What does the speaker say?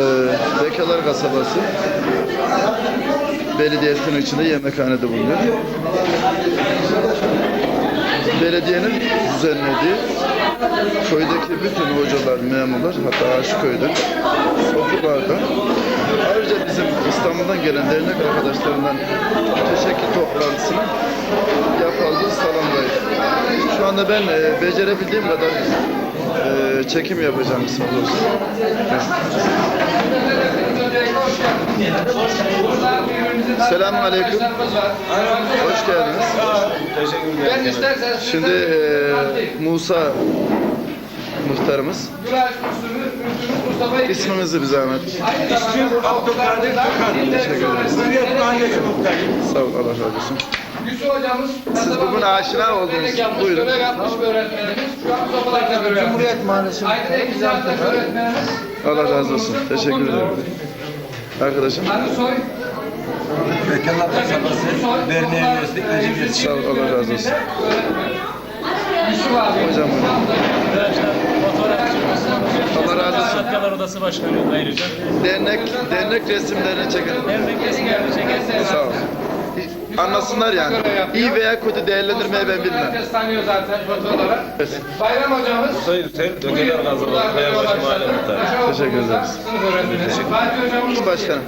Ee, Bekalar kasabası belediyesinin içinde yemekhanede bulunuyor. Belediyenin düzenlediği köydeki bütün hocalar, memurlar hatta Aşıköy'de okullarda ayrıca bizim İstanbul'dan gelen dernek arkadaşlarından teşekkür toplantısının yapıldığı salondayız. Şu anda ben e, becerebildiğim kadar e, çekim yapacağım kısa olursa. Selamun Aleyküm. Hoş geldiniz. Şimdi e, Musa muhtarımız. İsminizi bir zahmet. İsmim Abdülkadir Gökhan. Teşekkür ederiz. Sağ ol Allah razı olsun. Yusuf hocamız Siz bugün aşina oldunuz. Buyurun. Görev yapmış bir öğretmenimiz. Şu an Mustafa'larda görev yapıyor. Cumhuriyet Mahallesi Aydın Ekizat'ta öğretmenimiz. Allah razı olsun. Teşekkür ederim. Arkadaşım. Ali Soy. Bekarlar Kasabası Derneği üyesi ikinci üyesi. Sağ ol Allah razı olsun. Yusuf abi. Hocam. Allah razı olsun. Odası Başkanı ayrıca. Dernek, dernek resimlerini çekelim. Dernek resimlerini. Anlasınlar yani. İyi veya kötü değerlendirmeyi ben bilmem. Herkes tanıyor zaten foto olarak. Bayram hocamız. Sayın Hüseyin Dökeler Gaziler Kayabaşı Mahalle Muhtarı. Teşekkür ederiz. Fatih hocamız. Başkanım.